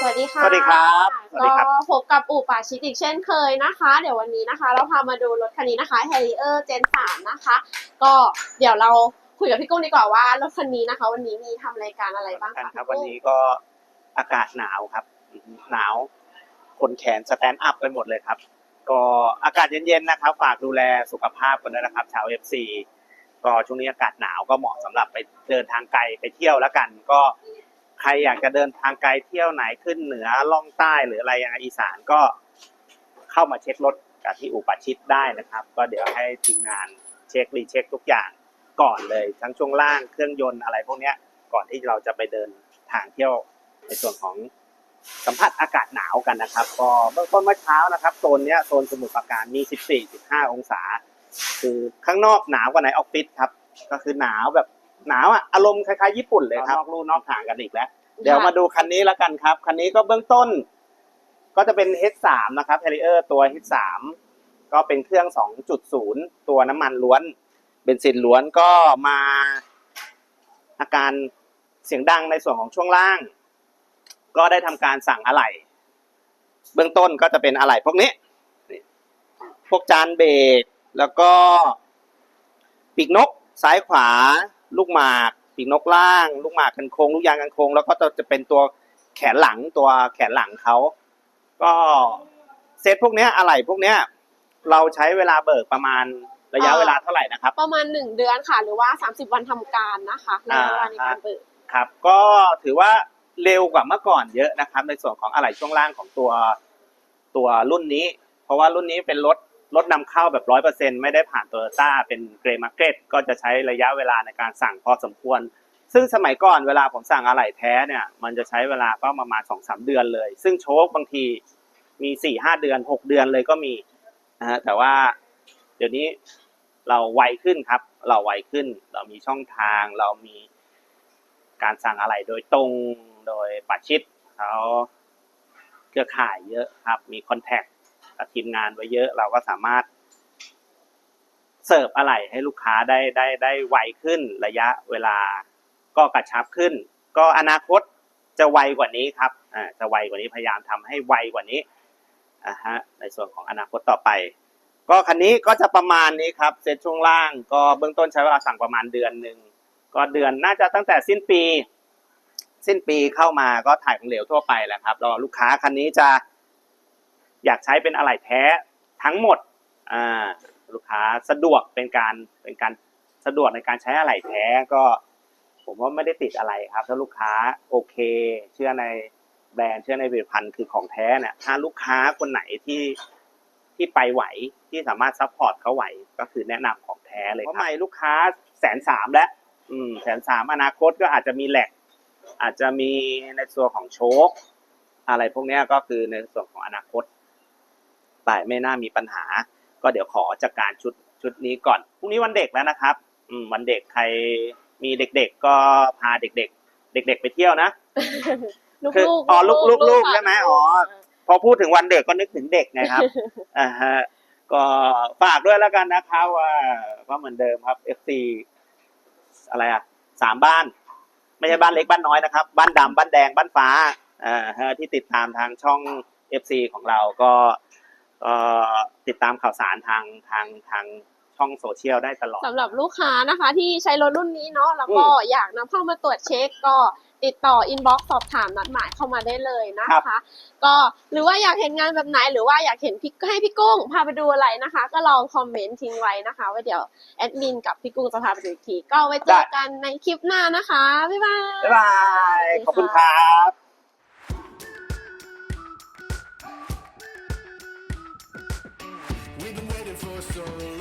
สวัสดีค่ะสวัสดีครับสวัสดีครับ ก็พบกับอู่ป่าชิดอีกเช่นเคยนะคะ เดี๋ยววันนี้นะคะ เราพามาดูรถคันนี้นะคะ Harrier Gen 3 นะคะ ก็เดี๋ยวเราคุยกับพี่กุ้งดีกว่าว่ารถคันนี้นะคะ วันนี้มีทำรายการอะไรบ้างกันคะครับพี่วันกุ้งนี้ก็อากาศหนาวครับ หนาว คนแขนสแตนด์อัพไปหมดเลยครับ ก็อากาศเย็นๆนะครับ ฝากดูแลสุขภาพกันด้วยนะครับ ชาวเอฟซีก็ช่วงนี้อากาศหนาวก็เหมาะสำหรับไปเดินทางไกลไปเที่ยวแล้วกัน ก็ ใครอยากจะเดินทางไกลเที่ยวไหนขึ้นเหนือล่องใต้หรืออะไรอย่างอีสานก็เข้ามาเช็ครถกับที่อุปชิตได้นะครับ ก็เดี๋ยวให้ทีมงานเช็ครีเช็คทุกอย่างก่อนเลย ทั้งช่วงล่างเครื่องยนต์อะไรพวกนี้ก่อนที่เราจะไปเดินทางเที่ยวในส่วนของสัมผัสอากาศหนาวกันนะครับ ก็เบื้องต้นเมื่อเช้านะครับโซนเนี้ยโซนสมุทรปราการมี 14-15 องศา คือข้างนอกหนาวกว่าในออฟฟิศครับ ก็คือหนาวแบบหนาวอะอารมณ์คล้ายๆญี่ปุ่นเลยครับนอกลู่นอกทางกันอีกแล้ว เดี๋ยวมาดูคันนี้แล้วกันครับ คันนี้ก็เบื้องต้น ก็จะเป็น H3 นะครับ Harrier ตัว H3 ก็เป็นเครื่อง 2.0 ตัวน้ำมันล้วนเบนซินล้วนก็มาอาการเสียงดังในส่วนของช่วงล่าง ก็ได้ทำการสั่งอะไหล่เบื้องต้นก็จะเป็นอะไหล่พวกนี้นี่พวกจานเบรกแล้วก็ปีกนกซ้ายขวา ลูกหมาก ปีกนกล่าง ลูกหมากกันโค้งลูกยางกันโค้งแล้วก็จะจะเป็นตัวแขนหลังตัวแขนหลังเขาก็เซตพวกเนี้ยอะไหล่พวกเนี้ยเราใช้เวลาเบิกประมาณระยะเวลาเท่าไหร่นะครับ ประมาณหนึ่งเดือนค่ะ หรือว่า 30 วันทำการนะคะในเวลาในการเปิดครับ ก็ถือว่าเร็วกว่าเมื่อก่อนเยอะนะครับ ในส่วนของอะไหล่ช่วงล่างของตัวตัวรุ่นนี้ เพราะว่ารุ่นนี้เป็นรถ รถนำเข้าแบบร้อยเปอร์เซ็นไม่ได้ผ่านโตโยต้าเป็นเกรย์มาร์เก็ตก็จะใช้ระยะเวลาในการสั่งพอสมควร ซึ่งสมัยก่อนเวลาผมสั่งอะไหล่แท้เนี่ย มันจะใช้เวลาก็ประมาณสองสามเดือนเลย ซึ่งโชคบางทีมีสี่ห้าเดือนหกเดือนเลยก็มีนะฮะแต่ว่าเดี๋ยวนี้เราไวขึ้นครับ เราไวขึ้น เรามีช่องทาง เรามีการสั่งอะไรโดยตรงโดยปัดชิดเขาเครือข่ายเยอะครับ มีคอนแทค กับทีมงานไว้เยอะเราก็สามารถ เสิร์ฟอะไรให้ลูกค้าได้ได้ได้ไวขึ้นระยะเวลา ก็กระชับขึ้น ก็อนาคตจะไวกว่านี้ครับอ่าจะไวกว่านี้พยายามทำให้ไวกว่านี้อ่าฮะในส่วนของอนาคตต่อไป ก็คันนี้ก็จะประมาณนี้ครับเซตช่วงล่าง ก็เบื้องต้นใช้เวลาสั่งประมาณเดือนหนึ่งก็เดือนน่าจะตั้งแต่สิ้นปี สิ้นปีเข้ามาก็ถ่ายของเหลวทั่วไปแหละครับแล้วลูกค้าคันนี้จะ อยากใช้เป็นอะไหล่แท้ทั้งหมดอ่าลูกค้าสะดวกเป็นการเป็นการสะดวกในการใช้อะไหล่แท้ก็ ผมว่าไม่ได้ติดอะไรครับ ถ้าลูกค้าโอเค เชื่อในแบรนด์เชื่อในผลิตภัณฑ์คือของแท้เนี่ยถ้าลูกค้าคนไหนที่ที่ไปไหวที่สามารถซัพพอร์ตเขาไหวก็คือแนะนำของแท้เลยครับเพราะใหม่ลูกค้าแสนสามแล้วอืมแสนสามอนาคตก็อาจจะมีแหลกอาจจะมีในส่วนของโชคอะไรพวกเนี้ยก็คือในส่วนของอนาคต ไปไม่น่ามีปัญหา ก็เดี๋ยวขอจัดการชุดชุดนี้ก่อนพรุ่งนี้วันเด็กแล้วนะครับอืมวันเด็กใครมีเด็กๆก็พาเด็กๆ เด็ก ๆ ไปเที่ยวนะลูกคือลูกอ๋อลูกลูกลูกค่ะใช่ไหมอ๋อพอพูดถึงวันเด็กก็นึกถึงเด็กไงครับอ่าฮะก็ฝากด้วยแล้วกันนะครับว่าก็เหมือนเดิมครับ FC อะไรอะสามบ้าน ไม่ใช่บ้านเล็กบ้านน้อยนะครับ บ้านดำบ้านแดงบ้านฟ้าอ่าฮะที่ติดตามทางช่อง FC ของเราก็ก็ ติดตามข่าวสารทางทางทางช่องโซเชียลได้ตลอดสำหรับลูกค้านะคะ ที่ใช้รถรุ่นนี้เนาะแล้วก็อยากนำเข้ามาตรวจเช็คก็ติดต่ออินบ็อกซ์สอบถามนัดหมายเข้ามาได้เลยนะครัคะบก็หรือว่าอยากเห็นงานแบบไหน หรือว่าอยากเห็นพี่ให้พี่กุ้งพาไปดูอะไรนะคะ ก็ลองคอมเมนต์ทิ้งไว้นะคะไว้เดี๋ยวแอดมินกับพี่กุ้งจะพาไปดูอีกที ก็ไว้เจอกันในคลิปหน้านะคะ บ๊ายบาย บ๊ายบาย ขอบคุณครับ sorry